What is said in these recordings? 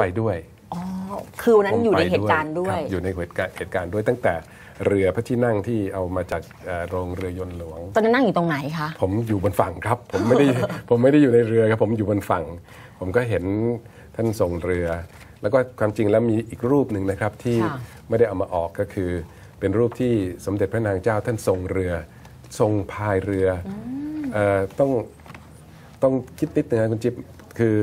ไปด้วยอ๋อคือวันนั้นผมอยู่ในไปเหตุการณ์ด้วยคบอยู่ในเหตุการณ์เหตุการณ์ด้วยตั้งแต่เรือพระที่นั่งที่เอามาจากเอ่อโรงเรือยนต์หลวง ตอนนั้นนั่งอยู่ตรงไหนคะ ผมอยู่บนฝั่งครับ ผมไม่ได้ผมไม่ได้อยู่ในเรือครับ ผมอยู่บนฝั่ง ผมก็เห็นท่านส่งเรือ แล้วก็ความจริงแล้วมีอีกรูปหนึ่งนะครับที่ค่ะไม่ได้เอามาออกก็คือ เป็นรูปที่สมเด็จพระนางเจ้าท่านทรงเรือ ทรงพายเรืออเอ่อต้องต้องคิดนิดนึงนะคุณจิ๊บคือ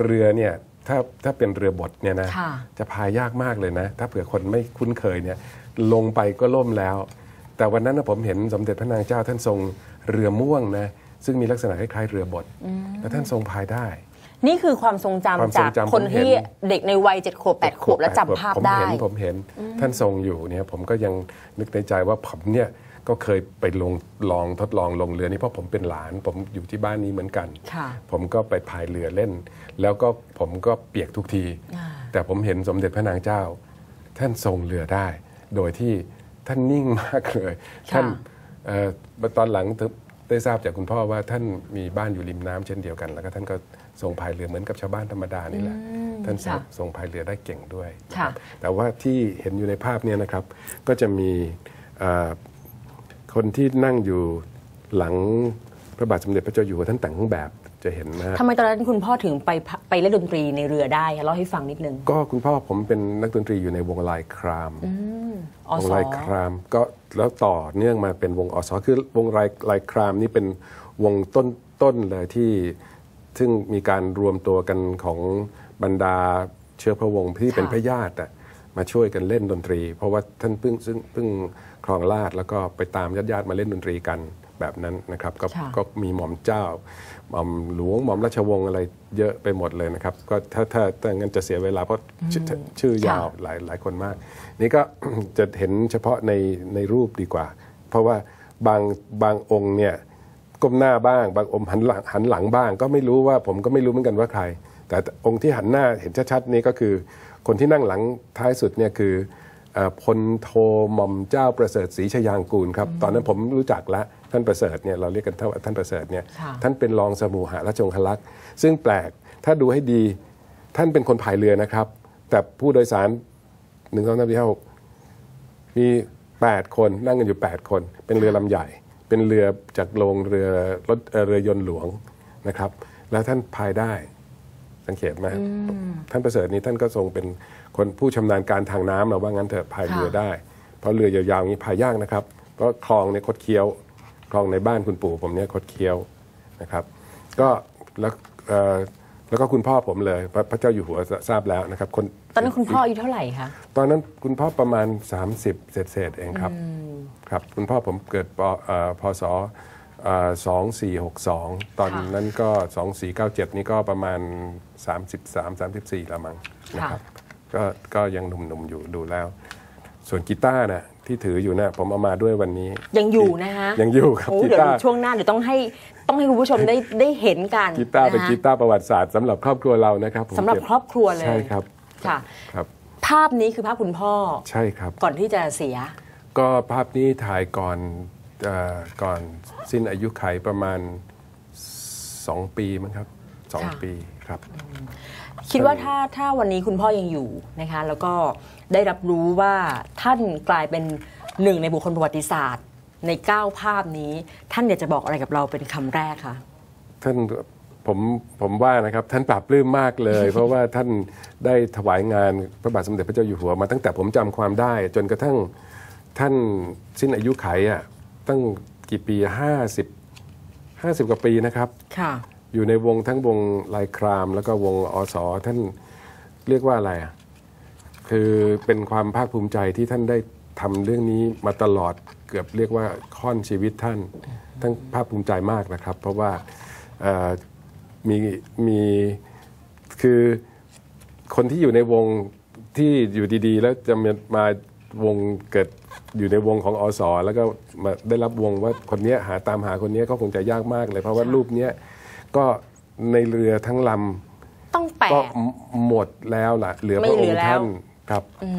เรือเนี่ย ถ้าถ้าเป็นเรือบดเนี่ยนะค่ะจะพายยากมากเลยนะ ถ้าเผื่อคนไม่คุ้นเคยเนี่ยลงไปก็ล่มแล้ว แต่วันนั้นนะผมเห็นสมเด็จพระนางเจ้าท่านทรงเรือม่วงนะซึ่งมีลักษณะคล้ายๆเรือบดและท่านทรงพายได้ นี่คือความทรงจำความทรจางกจำคนผมเห็นที่เด็กในวัยเจ็ดขวบแปดขวบแล้วจำภาพผมได้เห็นผมเห็นท่านทรงอยู่เนี่ยผมก็ยังนึกในใจว่าผมเนี่ย ก็เคยไปลงลองทดลองลงเรือนี่เพราะผมเป็นหลาน ผมอยู่ที่บ้านนี้เหมือนกันค่ะผมก็ไปพายเรือเล่น แล้วก็ผมก็เปียกทุกทีอ่าแต่ผมเห็นสมเด็จพระนางเจ้า ท่านทรงเรือได้ โดยที่ท่านนิ่งมากเลย ท่านเอ่อตอนหลังได้ทราบจากคุณพ่อว่าท่านมีบ้านอยู่ริมน้ำเช่นเดียวกัน แล้วก็ท่านก็ทรงพายเรือเหมือนกับชาวบ้านธรรมดานี่แหละ ท่านทรงค่ะทรงพายเรือได้เก่งด้วยค่ะนะครับแต่ว่าที่เห็นอยู่ในภาพเนี่ยนะครับ ก็จะมีเอ่อ คนที่นั่งอยู่หลังพระบาทสมเด็จพระเจ้าอยู่หัวท่านแต่งเครื่องแบบจะเห็นนะฮะทำไมตอนนั้นคุณพ่อถึงไปพะไปเล่นดนตรีในเรือได้คะเล่าให้ฟังนิดนึง ก็คุณพ่อผมเป็นนักดนตรีอยู่ในวงลายครามอวงสลายครามก็แล้วต่อเนื่องมาเป็นวงอสคือวงลายลายครามนี่เป็นวงต้นต้นเลยที่ซึ่งมีการรวมตัวกันของบรรดาเชื้อพระวงศ์ที่เป็นค่ะพระญาติอะ มาช่วยกันเล่นดนตรี เพราะว่าท่านเพิ่งซึ่งเพิ่งครองราชย์แล้วก็ไปตามญาติญาติๆมาเล่นดนตรีกันแบบนั้นนะครับก็ค่ะก็มีหม่อมเจ้าหม่อมหลวงหม่อมราชวงศ์อะไรเยอะไปหมดเลยนะครับก็ถ้าถ้าถ้างั้นจะเสียเวลาเพราะชื่อชื่อยาวหลายหลายคนมาก นี่ก็จะเห็นเฉพาะในในรูปดีกว่า เพราะว่าบางบางองค์เนี่ยก้มหน้าบ้าง บางองค์หันหลังหันหลังบ้าง ก็ไม่รู้ว่าผมก็ไม่รู้เหมือนกันว่าใคร แต่องค์ที่หันหน้าเห็นชัดๆนี่ก็คือ คนที่นั่งหลังท้ายสุดเนี่ยคือเอ่อพลโทหม่อมเจ้าประเสริฐศรีชยางกูลครับตอนนั้นผมรู้จักแล้วท่านประเสริฐเนี่ยเราเรียกกันว่าท่านประเสริฐเนี่ยค่ะท่านเป็นรองสมุหราชองคลักษณ์ซึ่งแปลกถ้าดูให้ดีท่านเป็นคนพายเรือนะครับ แต่ผู้โดยสารหนึ่งสองสามสี่ห้าหกมี8คนนั่งกันอยู่8คน เป็นเรือลำใหญ่ เป็นเรือจากโรงเรือรถเอ่อเรือยนต์หลวงนะครับ แล้วท่านพายได้ สังเกตไหมท่านประเสริฐนี้ท่านก็ทรงเป็นคนผู้ชำนาญการทางน้ำเราว่างั้นเถอะพายเรือค่ะได้ เพราะเรือยาวๆอย่างนี้พายยากนะครับ เพราะคลองเนี่ยคดเคี้ยวคลองในบ้านคุณปู่ผมเนี่ยคดเคี้ยวนะครับก็แล้วเอ่อแล้วก็คุณพ่อผมเลยพระพระเจ้าอยู่หัวทราบแล้วนะครับคนตอนนั้นคุณพ่ออายุเท่าไหร่คะตอนนั้นคุณพ่อประมาณ 30 เศษเศษๆเองครับครับ คุณพ่อผมเกิดปเอ่อพศ สองสี่หกสองตอนนั้นก็ 2497 นี่ก็ประมาณ 33 34 ละมั้งนะครับก็ก็ยังหนุ่มๆอยู่ดูแล้ว ส่วนกีตาร์นะที่ถืออยู่นะผมเอามาด้วยวันนี้ ยังอยู่นะฮะ ยังอยู่ครับโอ้กีเดี๋ยวตาร์ช่วงหน้าเดี๋ยวต้องให้ต้องให้คุณผู้ชมได้ได้เห็นกันกีตาร์เป็นนะฮะกีตาร์ประวัติศาสตร์สำหรับครอบครัวเรานะครับผมสำหรับเก็ครอบครัวเลยใช่ครับค่ะครับ ภาพนี้คือภาพคุณพ่อใช่ครับ ก่อนที่จะเสีย ก็ภาพนี้ถ่ายก่อนเออ ก่อนสิ้นอายุไขประมาณ 2 ปีมั้งครับสองค่ะปีครับ คิดว่าถ้าถ้าวันนี้คุณพ่อยังอยู่นะคะ แล้วก็ได้รับรู้ว่าท่านกลายเป็นหนึ่งในบุคคลประวัติศาสตร์ ในเก้าภาพนี้ ท่านอยากจะบอกอะไรกับเราเป็นคำแรกคะท่านผมผมว่านะครับท่านปรับปลื้มมากเลย เพราะว่าท่านได้ถวายงานพระบาทสมเด็จพระเจ้าอยู่หัวมาตั้งแต่ผมจำความได้ จนกระทั่งท่านสิ้นอายุไขอะ ตั้งกี่ปีห้าสิบห้าสิบกว่าปีนะครับ ค่ะ อยู่ในวงทั้งวงลายคราม แล้วก็วงอสอท่านเรียกว่าอะไรอะคือเป็นความภาคภูมิใจที่ท่านได้ทำเรื่องนี้มาตลอดเกือบเรียกว่าค่อนชีวิตท่านทั้งภาคภูมิใจมากนะครับ เพราะว่าเอ่อมีมีคือคนที่อยู่ในวงที่อยู่ดีๆ แล้วจะมามา วงเกิดอยู่ในวงของอสแล้วก็มาได้รับวงว่าคนเนี้ยหาตามหาคนเนี้ยก็คงจะยากมากเลย เพราะว่ารูปเนี้ยก็ในเรือทั้งลต้องแปำก็ดหมดแล้วล่ะ เหลือไม่พระอเหลืงอค์แล้วท่านครับอื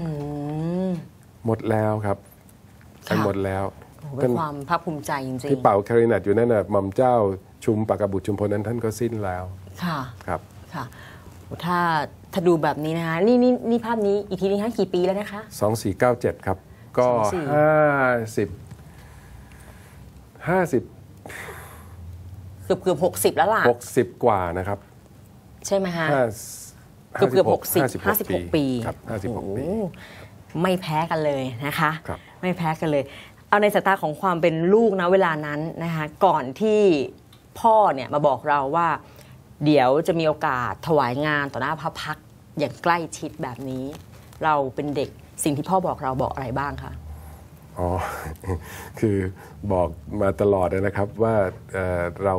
มหมดแล้วครับค่ะทั้งหมดแล้วโอ้โหเป็นความภาคภูมิใจจริงที่เป่าคารินัตอยู่นั่นน่ะหม่อมเจ้าชุมปากกบุตรชุมพลนั้นท่านก็สิ้นแล้วๆค่ะครับค่ะ ถ้าถ้าดูแบบนี้นะคะนี่นี่นี่ภาพนี้อีกทีนี้คะกี่ปีแล้วนะคะ 2497 ครับ ก็24 50 50 เกือบเกือบหกสิบแล้วล่ะ 60 กว่านะครับ ใช่ไหมฮะห้าเกือบเกือบหกสิบห้าสิบหกปีครับ56ปีโอ้โหไม่แพ้กันเลยนะคะครับไม่แพ้กันเลย เอาในสายตาของความเป็นลูกนะเวลานั้นนะคะ ก่อนที่พ่อเนี่ยมาบอกเราว่า เดี๋ยวจะมีโอกาสถวายงานต่อหน้าพระพักตร์อย่างใกล้ชิดแบบนี้ เราเป็นเด็กสิ่งที่พ่อบอกเราบอกอะไรบ้างคะอ๋อคือบอกมาตลอดเลยนะครับว่าเอ่อเรา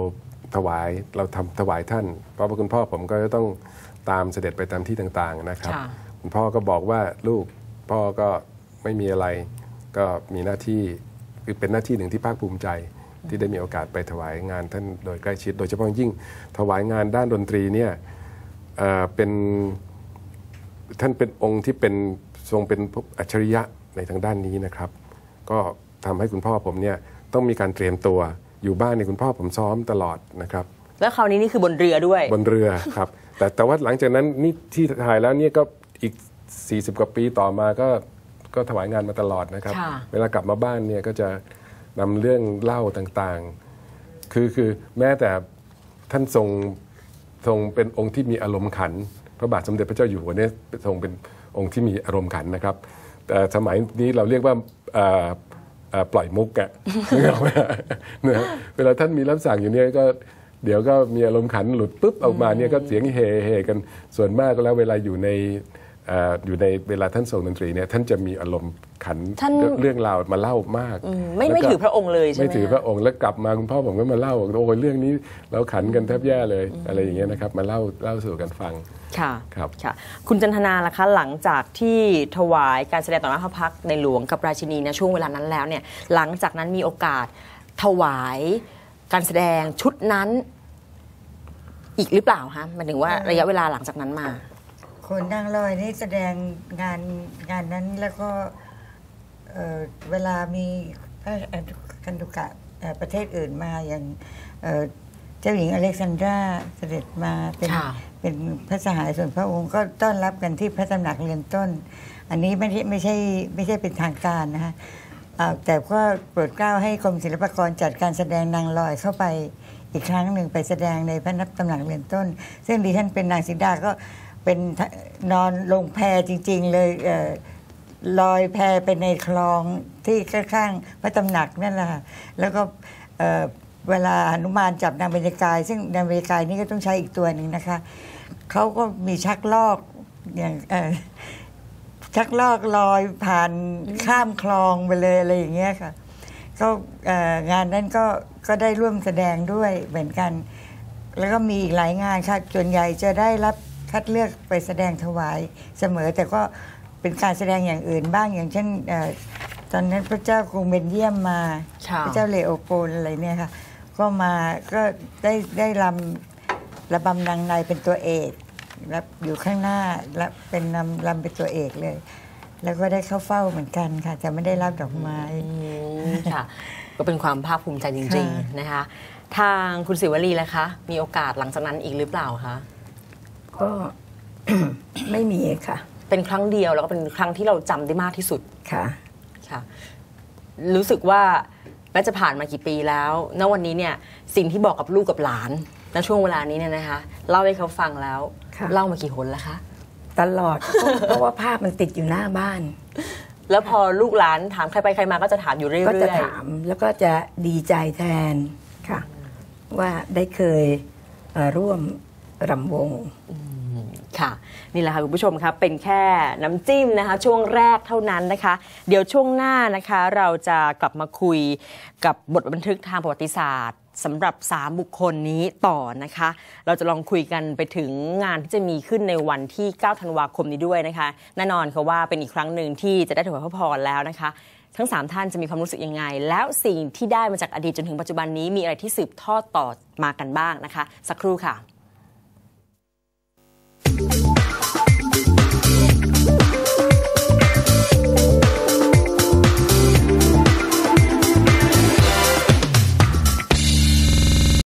ถวายเราทำถวายท่าน เพราะว่าคุณพ่อผมก็จะต้องตามเสด็จไปตามที่ต่างๆนะครับค่ะคุณพ่อก็บอกว่าลูกพ่อก็ไม่มีอะไร ก็มีหน้าที่คือเป็นหน้าที่หนึ่งที่ภาคภูมิใจ ที่ได้มีโอกาสไปถวายงานท่านโดยใกล้ชิด โดยเฉพาะยิ่งถวายงานด้านดนตรีเนี่ยเอ่อเป็นท่านเป็นองค์ที่เป็นทรงเป็นอัจฉริยะในทางด้านนี้นะครับ ก็ทำให้คุณพ่อผมเนี่ยต้องมีการเตรียมตัวอยู่บ้านในยคุณพ่อผมซ้อมตลอดนะครับ แล้วคราวนี้นี่คือบนเรือด้วย บนเรือครับ แต่แต่ว่าหลังจากนั้นนี่ที่ถ่ายแล้วเนี่ยก็อีก 40 กว่าปีต่อมาก็ก็ถวายงานมาตลอดนะครับ ค่ะ เวลากลับมาบ้านเนี่ยก็จะ นำเรื่องเล่าต่างๆ คือคือแม้แต่ท่านทรงทรงเป็นองค์ที่มีอารมณ์ขัน พระบาทสมเด็จพระเจ้าอยู่หัวเนี่ยทรงเป็นองค์ที่มีอารมณ์ขันนะครับ แต่สมัยนี้เราเรียกว่าปล่อยมุกอะนึกออกไหมนะเวลาท่านมีรับสั่งอยู่เนี่ยก็เดี๋ยวก็มีอารมณ์ขันหลุดปุ๊บออกมาเนี่ยก็เสียงเฮเฮกันส่วนมากแล้วเวลาอยู่ใน อ่ออยู่ในเวลาท่านทรงดนตรีเนี่ยท่านจะมีอารมณ์ขันท่านเรื่องราวมาเล่ามากอืมไม่แล้วไม่ก็ถือพระองค์เลยใช่ไหมไม่ถือฮะพระองค์แล้วกลับมาคุณพ่อผมก็มาเล่าบอกโอ้ยเรื่องนี้เราขันกันแทบแย่เลยอะไรอย่างเงี้ยนะครับมาเล่าเล่าสู่กันฟังค่ะครับค่ะ คุณจันทนาล่ะคะหลังจากที่ถวายการแสดงต่อหน้าพระพักตร์ในหลวงกับราชินีนะช่วงเวลานั้นแล้วเนี่ยหลังจากนั้นมีโอกาสถวายการแสดงชุดนั้นอีกหรือเปล่าคะหมายถึงว่าระยะเวลาหลังจากนั้นมา คนนางลอยนี่แสดงงานงานนั้นแล้วก็เอ่อเวลามีพระคันตุกะเอ่อประเทศอื่นมาอย่างเอ่อเจ้าหญิงอเล็กซานดราเสด็จมาเป็นค่ะ เป็นพระสหายส่วนพระองค์ก็ต้อนรับกันที่พระตำหนักเรือนต้น อันนี้ไม่ใช่ไม่ใช่ไม่ใช่เป็นทางการนะคะอ่าแต่ก็โปรดเกล้าให้กรมศิลปากรจัดการแสดงนางลอยเข้าไปอีกครั้งหนึ่งไปแสดงในพระนับตำหนักเรือนต้น ซึ่งดิฉันเป็นนางสิดาก็ เป็นนอนลงแพจริง ๆ เลยเออลอยแพไปในคลองที่ข้างๆพระตำหนักนั่นแหละแล้วก็เออเวลาหนุมานจับนางเบญกาย ซึ่งนางเบญกายนี่ก็ต้องใช้อีกตัวหนึ่งนะคะเขาก็มีชักลอกอย่างเออชักลอกลอยผ่านข้ามคลองไปเลยอะไรอย่างเงี้ยค่ะก็งานนั้นก็ก็ได้ร่วมแสดงด้วยเหมือนกัน แล้วก็มีอีกหลายงานค่ะส่วนใหญ่จะได้รับ คัดเลือกไปแสดงถวายเสมอ แต่ก็เป็นการแสดงอย่างอื่นบ้างอย่างเช่นเอ่อตอนนั้นพระเจ้ากรุงเบนเยียมมาค่ะพระเจ้าเลโอโปลอะไรเนี่ยค่ะ ก็มาก็ได้ได้รำระบำนางในเป็นตัวเอกรับอยู่ข้างหน้ารับเป็นนำรำเป็นตัวเอกเลย แล้วก็ได้เข้าเฝ้าเหมือนกันค่ะแต่ไม่ได้รับดอกไม้อืมค่ะ ก็เป็นความภาคภูมิใจจริง ๆ นะคะ ทางคุณศิวลีล่ะคะ มีโอกาสหลังจากนั้นอีกหรือเปล่าคะ ก็ไม่มีค่ะ เป็นครั้งเดียวแล้วก็เป็นครั้งที่เราจำได้มากที่สุดค่ะค่ะ รู้สึกว่าแม้จะผ่านมากี่ปีแล้วณวันนี้เนี่ยสิ่งที่บอกกับลูกกับหลานณช่วงเวลานี้เนี่ยนะคะเล่าให้เขาฟังแล้วค่ะเล่ามากี่หนแล้วคะตลอดเพราะว่าภาพมันติดอยู่หน้าบ้าน แล้วพอลูกหลานถามใครไปใครมาก็จะถามอยู่เรื่อยๆก็จะถามแล้วก็จะดีใจแทนค่ะ ว่าได้เคยเอ่อร่วมรำวง ค่ะ นี่แหละค่ะคุณผู้ชมครับเป็นแค่น้ำจิ้มนะคะ ช่วงแรกเท่านั้นนะคะ เดี๋ยวช่วงหน้านะคะเราจะกลับมาคุยกับบทบันทึกทางประวัติศาสตร์สำหรับ 3 บุคคลนี้ต่อนะคะ เราจะลองคุยกันไปถึงงานที่จะมีขึ้นในวันที่ 9 ธันวาคมนี้ด้วยนะคะ แน่นอนค่ะว่าเป็นอีกครั้งหนึ่งที่จะได้ถวายพระพรแล้วนะคะ ทั้ง 3 ท่านจะมีความรู้สึกยังไง แล้วสิ่งที่ได้มาจากอดีตจนถึงปัจจุบันนี้มีอะไรที่สืบทอดต่อมากันบ้างนะคะ สักครู่ค่ะ